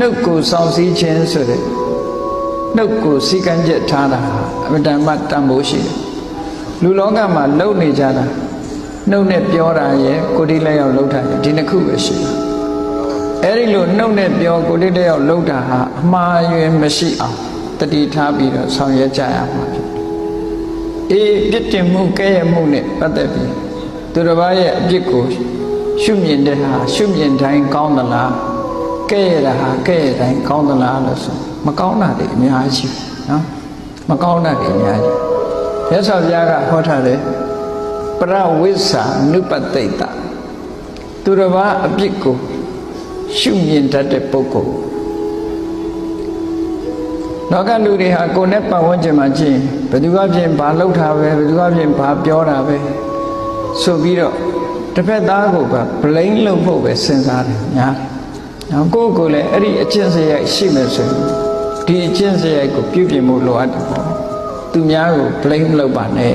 နှုတ်ကိုစောင့်စည်းခြင်းဆိုတဲ့နှုတ်ကိုစီကံချက်ထားတာဟာအမြဲတမ်းတန်ဖိုးရှိတယ်လူလောကမှာလုံနေကြတာနှုတ်နဲ့ပြောတာရဲ့ကိုယ်တိလက်ရောက်လှုပ်တာရဲ့ဒီနှစ်ခုပဲရှိတယ်အဲ့ဒီလိုနှုတ်နဲ့ပြောကိုယ်တိလက်ရောက်လှုပ်တာဟာအမှားယွင်းမရှိအောင်တတိထားပြီးတော့ဆောင်ရွက်ကြရမှာဖြစ်တယ်အေးပြစ်တင်မှုကဲ့ရဲ့မှုနဲ့ပတ်သက်ပြီးသူတစ်ပါးရဲ့အပြစ်ကိုရှုမြင်တဲ့ဟာရှုမြင်တိုင်းကောင်းသလား ကဲ့ရဲ့တာဟာကဲ့ရဲ့တိုင်းကောင်းသလားလို့ဆိုမကောင်းတာတွေအများကြီးနော်မကောင်းတာတွေအများကြီးမြတ်စွာဘုရားကဟောထားတယ်ပရဝိဇ္ဇာနုပတိတ်တသူတစ်ပါးအပြစ်ကိုရှုမြင်တတ်တဲ့ပုဂ္ဂိုလ်လောကလူတွေဟာကိုယ်နဲ့ပတ်ဝန်းကျင်မှာကြည့်ဘယ်သူကပြင်ဘာလှုပ်တာပဲဘယ်သူကပြင်ဘာပြောတာပဲဆိုပြီးတော့တစ်ဖက်သားကိုက blame လုပ်ဖို့ပဲစဉ်းစားတယ်ညာ။ နော်ကိုယ့်ကိုယ်လည်းအဲ့ဒီအကျင့်စရိုက်ရှိမယ်ဆိုရင်ဒီအကျင့်စရိုက်ကိုပြုပြင်ဖို့လိုအပ်တယ်ပေါ့သူများကို blame လုပ်ပါနဲ့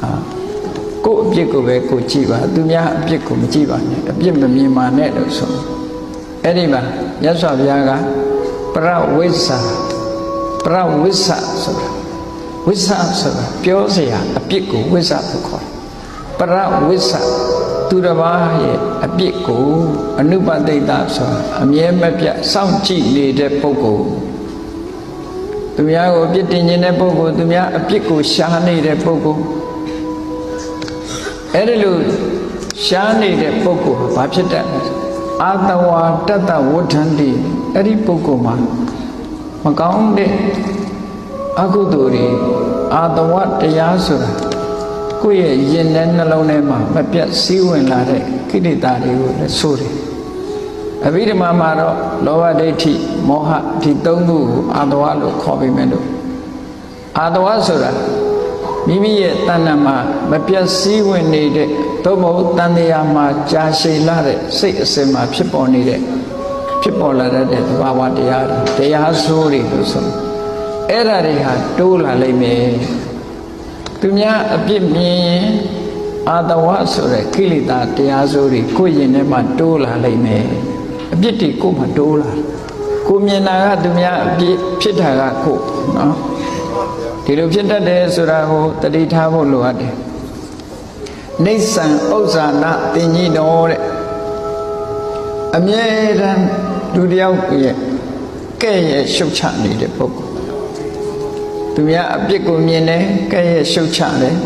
ဟာကိုယ့်အပြစ်ကိုပဲကိုကြည့်ပါသူများအပြစ်ကိုမကြည့်ပါနဲ့အပြစ်မမြင်ပါနဲ့လို့ဆိုအဲ့ဒီမှာမြတ်စွာဘုရားကပရဝိစာပရဝိစာဆိုတာဝိစာဆိုတာပြောစရာအပြစ်ကိုဝိစာလို့ခေါ်တယ်ပရဝိစာ သူတစ်ပါးရဲ့အပြစ်ကိုအနုပတိတ်တာဆိုတာအမြဲမပြတ်စောင့်ကြည့်နေတဲ့ပုဂ္ဂိုလ်သူများကိုအပြစ်တင်ခြင်းတဲ့ပုဂ္ဂိုလ်သူများအပြစ်ကိုရှားနေတဲ့ပုဂ္ဂိုလ်အဲ့ဒီလိုရှားနေတဲ့ပုဂ္ဂိုလ်ဟာဘာဖြစ်တတ်လဲအာတဝါတတ္တဝဋ္ဌန္တိအဲ့ဒီပုဂ္ဂိုလ်မှာမကောင်းတဲ့အကုသိုလ်တွေအာတဝတရားဆိုတာ ကိုယ့်ရဲ့ရင်ထဲနှလုံးထဲမှာမပြတ်စည်းဝင်လာတဲ့ကိလေသာတွေကိုလည်းဆိုတယ်အဘိဓမ္မာမှာတော့လောဘဒိဋ္ဌိမောဟဒီသုံးခုကိုအာတဝလို့ခေါ်ပေမဲ့လို့အာတဝဆိုတာမိမိရဲ့တဏ္ဍမှာမပြတ်စည်းဝင်နေတဲ့သို့မဟုတ်တန်တရားမှာကြာရှည်လာတဲ့စိတ်အစဉ်မှာဖြစ်ပေါ်နေတဲ့ဖြစ်ပေါ်လာတဲ့သဘာဝတရားတွေတရားဆိုးတွေလို့ဆိုအဲ့ဒါတွေဟာတိုးလာလိမ့်မယ် သူများအပြစ်မြင်ရင်အာတဝဆိုတဲ့ကိလေသာတရားဆိုးတွေကိုယ်ရင်ထဲမှာတိုးလာလိမ့်မယ်အပြစ်တွေကိုယ်မှာတိုးလာကိုမြင်တာကသူများအပြစ်ဖြစ်တာကကိုယ်နော်ဒီလိုဖြစ်တတ်တယ်ဆိုတာကိုတတိထားဖို့လိုအပ်တယ်နေဆံဥစ္စာနာတင်ကြီးတော်တဲ့အမြဲတမ်းလူတယောက်ရဲ့ကဲ့ရဲ့ရှုတ်ချနေတဲ့ပုဂ္ဂိုလ် သူများအပြစ်ကိုမြင်တယ်ကဲ့ရဲ့ရှုတ်ချတယ်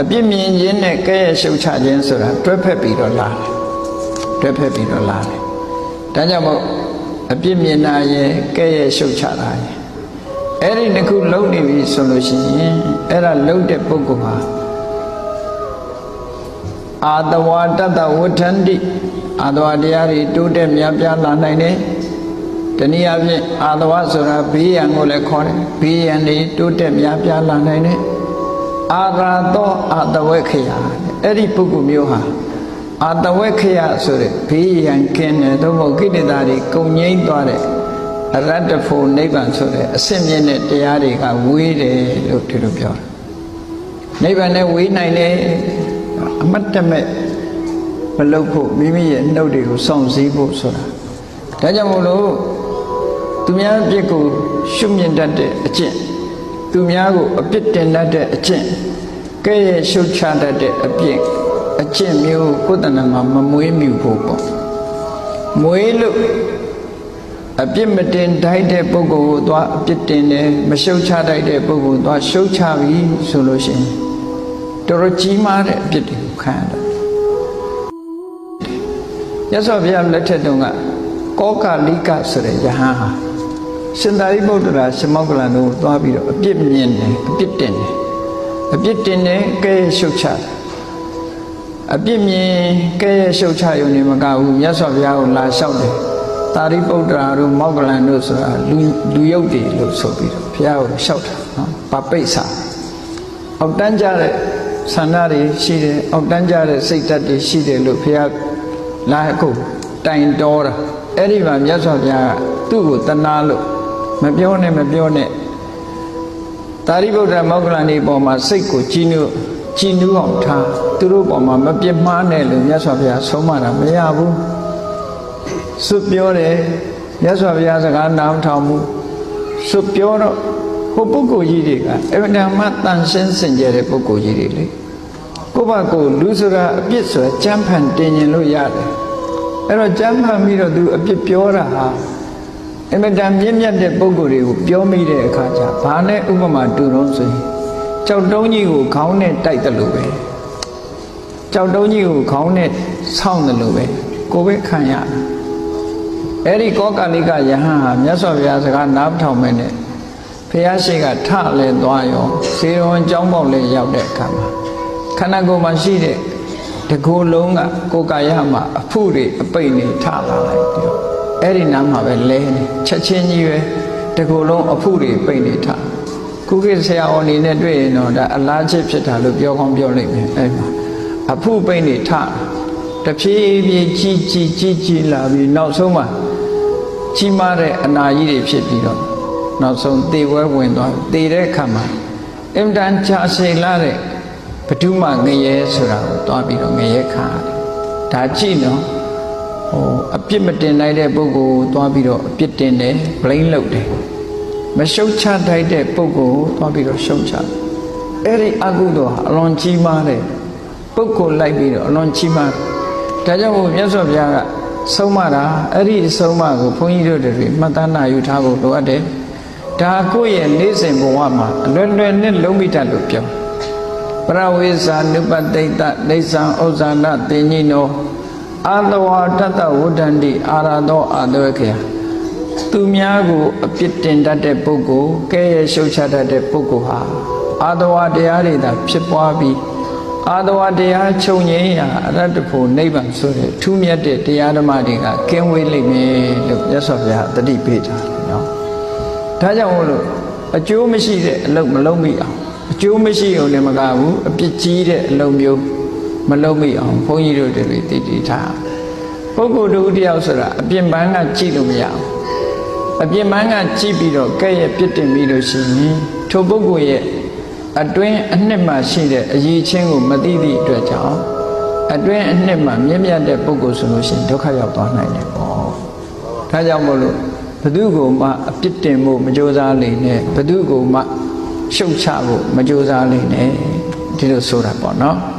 အပြစ်မြင်ခြင်းနဲ့ကဲ့ရဲ့ရှုတ်ချခြင်းဆိုတာတွဲဖက်ပြီးတော့လာတယ်တွဲဖက်ပြီးတော့လာတယ်ဒါကြောင့်မို့အပြစ်မြင်တာရဲ့ကဲ့ရဲ့ရှုတ်ချတာရဲ့အဲ့ဒီနှစ်ခုလုံးနေပြီဆိုလို့ရှိရင်အဲ့ဒါလုံးတဲ့ပုဂ္ဂိုလ်ဟာအာတဝါတတဝဋ္ဌန္တိအာတဝါတရားတွေတိုးတက်များပြားလာနိုင်တယ် တနည်းအားဖြင့်အာတဝဆိုတာဘေးရန်ကိုလည်းခေါ်တယ်ဘေးရန်တွေတိုးတက်များပြားလာနိုင်တယ်အာရာသောအာတဝေခယအဲ့ဒီပုဂ္ဂိုလ်မျိုးဟာအာတဝေခယဆိုတဲ့ဘေးရန်ကင်းတယ်သို့မဟုတ်ကိလေသာတွေကုန်ငိမ့်သွားတဲ့အရတ္တဖို့နိဗ္ဗာန်ဆိုတဲ့အစင်မြင့်တဲ့တရားတွေကဝေးတယ်လို့ဒီလိုပြောတယ်နိဗ္ဗာန်နဲ့ဝေးနိုင်တယ်အမတ်တမဲ့မလုပ်ဖို့မိမိရဲ့နှုတ်တွေကိုစောင့်စည်းဖို့ဆိုတာဒါကြောင့်မို့လို့ သူများအပြစ်ကိုရှုမြင်တတ်တဲ့အကျင့်သူများကိုအပြစ်တင်တတ်တဲ့အကျင့်ကဲ့ရဲ့ရှုတ်ချတတ်တဲ့အပြစ်အကျင့်မျိုးကိုယ်တဏ္ဍမှာမမွေးမြူဖို့ပေါ့မွေးလို့အပြစ်မတင်တိုက်တဲ့ပုဂ္ဂိုလ်ကိုသွားအပြစ်တင်တယ်မရှုတ်ချတိုက်တဲ့ပုဂ္ဂိုလ်သွားရှုတ်ချပြီဆိုလို့ရှိရင်တော်တော်ကြီးမားတဲ့အပြစ်တွေကိုခံရတယ်ရသော်ဘုရားလက်ထက်တုန်းကကောကလိကဆိုတဲ့ယဟန်ဟာ ရှင်သာရိပုတ္တရာရှမောက္ကလန်တို့သွားပြီးတော့အပြစ်မြင်တယ်အပြစ်တင်တယ်အပြစ်တင်တယ်ကဲရှုတ်ချတယ်အပြစ်မြင်ကဲ့ရဲ့ရှုတ်ချရုံနဲ့မကဘူးမြတ်စွာဘုရားကိုလာလျှောက်တယ်တာရိပုတ္တရာတို့မောက္ကလန်တို့ဆိုတာလူလူယုတ်တွေလို့ဆိုပြီးတော့ဘုရားကိုလျှောက်တာနော်ပပိစ္ဆာအောက်တန်းကြတဲ့ဆန္ဒတွေရှိတယ်အောက်တန်းကြတဲ့စိတ်ဓာတ်တွေရှိတယ်လို့ဘုရားလာအခုတိုင်တော်တာအဲ့ဒီမှာမြတ်စွာဘုရားကသူ့ကိုတနာလို့ မပြောနဲ့မပြောနဲ့တာရိပုတ္တရာမောက္ကလန်ဒီပေါ်မှာစိတ်ကိုကြည်နုကြည်နူးအောင်ထားသူတို့ပေါ်မှာမပြစ်မှားနဲ့လို့မြတ်စွာဘုရားဆုံးမတာမရဘူးစွတ်ပြောတယ်မြတ်စွာဘုရားစကားနားမထောင်ဘူးစွတ်ပြောတော့ဟိုပုဂ္ဂိုလ်ကြီးတွေကအဗ္ဗဒမတန်ရှင်းစင်ကြတဲ့ပုဂ္ဂိုလ်ကြီးတွေလေကိုယ့်ဘာကိုယ်လူဆိုတာအပြစ်ဆိုကြမ်းဖန်တင်ရင်လို့ရတယ်အဲ့တော့ကြမ်းဖန်ပြီးတော့သူအပြစ်ပြောတာဟာ အမတန်မြင့်မြတ်တဲ့ပုဂ္ဂိုလ်တွေကိုပြောမိတဲ့အခါကျဘာနဲ့ဥပမာတူတော့ဆိုရင်ကြောက်တုံးကြီးကိုခေါင်းနဲ့တိုက်တယ်လို့ပဲကြောက်တုံးကြီးကိုခေါင်းနဲ့ဆောင်းတယ်လို့ပဲကိုယ်ပဲခံရတာအဲ့ဒီကောကာလိကယဟန်ဟာမြတ်စွာဘုရားစကားနားမထောင်မဲနဲ့ဘုရားရှိခိုးထလဲသွားရောဇေရဝံကျောင်းပေါက်လဲရောက်တဲ့အခါမှာခန္ဓာကိုယ်မှာရှိတဲ့တကိုယ်လုံးကကိုယ်ကာယမှာအဖုတွေအပိတ်နေထလာလိုက်တယ် အဲ့ဒီနားမှာပဲလဲနေချက်ချင်းကြီးပဲတကိုယ်လုံးအဖုတွေပိတ်နေထခုခေတ်ဆရာဝန်နေနဲ့တွေ့ရင်တော့ဒါအလားချစ်ဖြစ်တာလို့ပြောကောင်းပြောလိမ့်မယ်အဲ့မှာအဖုပိတ်နေထတဖြည်းဖြည်းကြီးကြီးကြီးကြီးလာပြီးနောက်ဆုံးမှာကြီးမားတဲ့အနာကြီးတွေဖြစ်ပြီးတော့နောက်ဆုံးသေဝဲဝင်သွားသေတဲ့အခါမှာအင်တန်ချာရှည်လာတဲ့ဘဒုမငရဲဆိုတာကိုတွားပြီးတော့ငရဲခံရတယ်ဒါကြည့်နော် ဟိုအပြစ်မတင်နိုင်တဲ့ပုဂ္ဂိုလ်ကိုတွားပြီးတော့အပြစ်တင်တယ် blame လုပ်တယ်မရှုတ်ချထိုက်တဲ့ပုဂ္ဂိုလ်ကိုတွားပြီးတော့ရှုတ်ချတယ်အဲ့ဒီအကုသိုလ်ဟာအလွန်ကြီးမားတဲ့ပုဂ္ဂိုလ်လိုက်ပြီးတော့အလွန်ကြီးမားတယ်ဒါကြောင့်မို့မြတ်စွာဘုရားကဆုံးမတာအဲ့ဒီဆုံးမကိုဘုန်းကြီးတို့တွေမှတ်သားနာယူထားဖို့လိုအပ်တယ်ဒါကိုယ့်ရဲ့နေ့စဉ်ဘဝမှာအလွယ်လွယ်နဲ့လုံးမိတတ်လို့ပြောပရဝိဇာနုပတိတ်တနေသံဥဇာနတင်ညိနော အာတဝါတတဝဋ္ဌန္တိအာရသောအာတဝခေယသူများကိုအပြစ်တင်တတ်တဲ့ပုဂ္ဂိုလ်ကဲရဲ့ရှုတ်ချတတ်တဲ့ပုဂ္ဂိုလ်ဟာအာတဝါတရားတွေသာဖြစ်ပွားပြီးအာတဝါတရားချုပ်ငြိမ်းရာအရတ္တဖို့နိဗ္ဗာန်ဆိုတဲ့ထူးမြတ်တဲ့တရားဓမ္မတွေကကင်းဝေးလိမ့်မယ်လို့မြတ်စွာဘုရားတတိပေးတာနော်ဒါကြောင့်မို့လို့အကျိုးမရှိတဲ့အလုပ်မလုပ်မိအောင်အကျိုးမရှိုံနဲ့မကဘူးအပြစ်ကြီးတဲ့အလုပ်မျိုး မလုပ်မိအောင်ဘုန်းကြီးတို့တွေတည်တည်ထားပုဂ္ဂိုလ်တို့တယောက်ဆိုတာအပြင်ပန်းကကြည့်လို့မရအောင်အပြင်ပန်းကကြည့်ပြီးတော့ကဲ့ရဲ့ပြစ်တင်ပြီးလို့ရှိရင်ထိုပုဂ္ဂိုလ်ရဲ့အတွင်းအနှစ်မှရှိတဲ့အရေးချင်းကိုမသိသည့်အတွက်ကြောင့်အတွင်းအနှစ်မှမြင့်မြတ်တဲ့ပုဂ္ဂိုလ်ဆိုလို့ရှိရင်ဒုက္ခရောက်သွားနိုင်တယ်ပေါ့ဒါကြောင့်မို့လို့ဘသူကိုမှအပြစ်တင်ဖို့မကြိုးစားလိမ့်နဲ့ဘသူကိုမှရှုတ်ချဖို့မကြိုးစားလိမ့်နဲ့ဒီလိုဆိုတာပေါ့နော်